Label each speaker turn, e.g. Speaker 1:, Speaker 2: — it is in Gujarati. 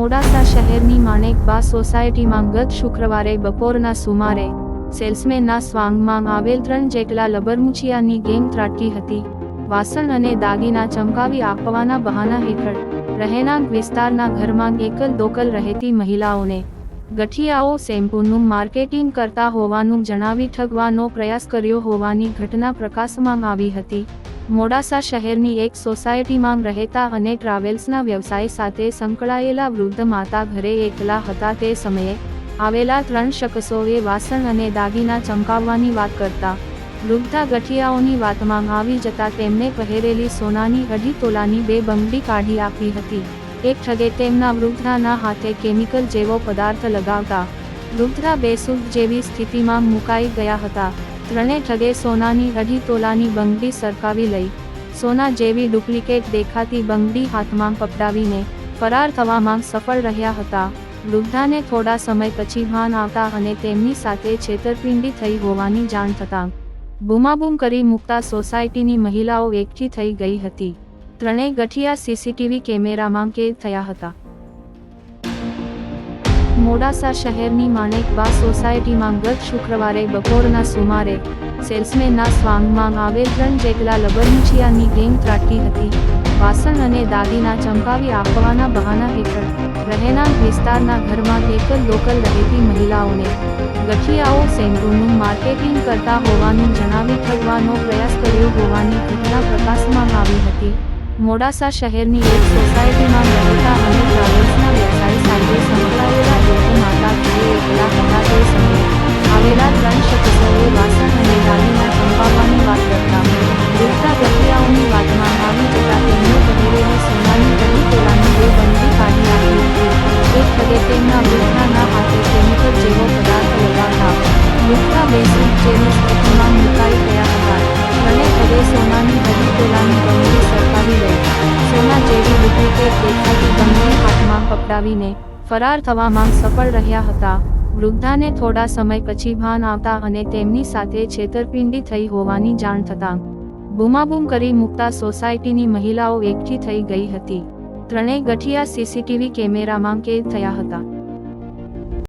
Speaker 1: મોડાસા શહેરની માણેકબા સોસાયટીમાં ગત શુક્રવારે બપોરના સુમારે સેલ્સમેનના સ્વાંગમાં આવેલ ત્રણ જેટલા લબરમુચિયાની ગેંગ ત્રાટકી હતી. વાસણ અને દાગીના ચમકાવી આપવાના બહાના હેઠળ રહેણાંક વિસ્તારના ઘરમાં એકલ દોકલ રહેતી મહિલાઓને ગઠિયાઓ શેમ્પૂનું માર્કેટિંગ કરતા હોવાનું જણાવી ઠગવાનો પ્રયાસ કર્યો હોવાની ઘટના પ્રકાશમાં આવી હતી. મોડાસા શહેરની એક સોસાયટીમાં રહેતા અને ટ્રાવેલ્સના વ્યવસાય સાથે સંકળાયેલા વૃદ્ધ માતા ઘરે એકલા હતા તે સમયે આવેલા ત્રણ શખ્સોએ વાસણ અને દાગીના ચમકાવવાની વાત કરતા વૃદ્ધા ગઠિયાઓની વાતમાં આવી જતા તેમને પહેરેલી સોનાની અઢી તોલાની બે બંગડી કાઢી આપી હતી. એક ઠગે તેમના વૃદ્ધાના હાથે કેમિકલ જેવો પદાર્થ લગાવતા વૃદ્ધા બેસુદ જેવી સ્થિતિમાં મુકાઈ ગયા હતા. ત્રણે ઠગે સોનાની અઢી તોલાની બંગડી સરકાવી લઈ. સોના જેવી ડુપ્લિકેટ દેખાતી બંગડી હાથમાં પકડાવીને ફરાર થવામાં સફળ રહ્યા હતા. વૃદ્ધાને થોડા સમય પછી ભાન આવતા અને તેમની સાથે છેતરપિંડી થઈ હોવાની જાણ થતાં બૂમાબૂમ કરી મૂકતા સોસાયટીની મહિલાઓ એકઠી થઈ ગઈ હતી. ત્રણેય ગઠિયા સીસીટીવી કેમેરામાં કેદ થયા હતા. મોડાસા શહેરની માણેકબા સોસાયટીમાં ગત શુક્રવારે બપોરના સુમારે સેલ્સમેનના સ્વાંગમાં આવેલ ત્રણ જેટલા લબરમુચિયાની ગેંગ ત્રાટકી હતી. વાસણ અને દાગીના ચમકાવી આપવાના બહાના હેઠળ રહેણાંક વિસ્તારના ઘરમાં એકલ લોકલ રહેતી મહિલાઓને ગઠિયાઓ શેમ્પૂનું માર્કેટિંગ કરતા હોવાનું જણાવી ઠગવાનો પ્રયાસ કર્યો હોવાની ઘટના પ્રકાશમાં આવી હતી. મોડાસા શહેરની એક સોસાયટીમાં રહેતા અને ટ્રાવેલ્સના ઠગે તેમના વૃદ્ધાના હાથે કેમિકલ જેવો પદાર્થ લગાવતા વૃદ્ધા બેસી જેની સ્થિતિમાં મુકાઈ ગયા હતા. અને હવે સોનાની હજી તોલાની બંગડી સરકાવી લઈ સોના જેવી ડુપ્લિકેટ દેખાતી બંગડી હાથમાં પકડાવીને ફરાર થવામાં સફળ રહ્યા હતા. વૃદ્ધાને થોડા સમય પછી ભાન આવતા અને તેમની સાથે છેતરપિંડી થઈ હોવાની જાણ થતાં બૂમાબૂમ કરી મૂકતા સોસાયટીની મહિલાઓ એકઠી થઈ ગઈ હતી. ત્રણેય ગઠિયા સીસીટીવી કેમેરામાં કેદ થયા હતા.